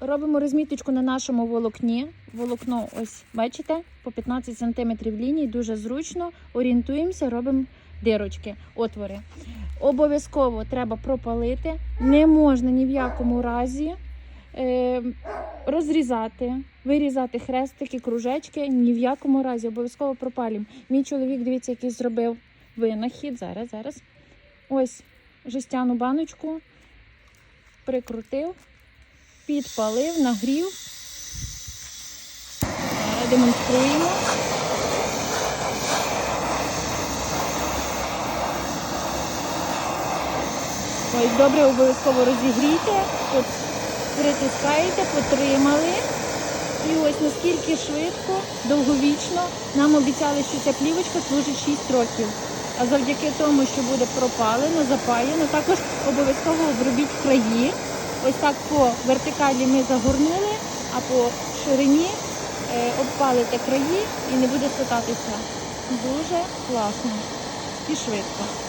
Робимо розміточку на нашому волокні. Волокно, ось бачите, по 15 см лінії, дуже зручно. Орієнтуємося, робимо дирочки, отвори. Обов'язково треба пропалити. Не можна ні в якому разі е, розрізати, вирізати хрестики, кружечки. Ні в якому разі. Обов'язково пропалюємо. Мій чоловік, дивіться, який зробив винахід. Зараз, зараз. Ось жестяну баночку прикрутив, підпалив, нагрів. Зараз демонструємо. Ось добре обов'язково розігрійте, от притискаєте, потримали. І ось наскільки швидко, довговічно нам обіцяли, що ця плівочка служить 6 років. А завдяки тому, що буде пропалено, запаяно, також обов'язково обробіть краї. Ось так по вертикалі ми загорнули, а по ширині е, обпалите краї і не буде сотатися. Дуже класно і швидко.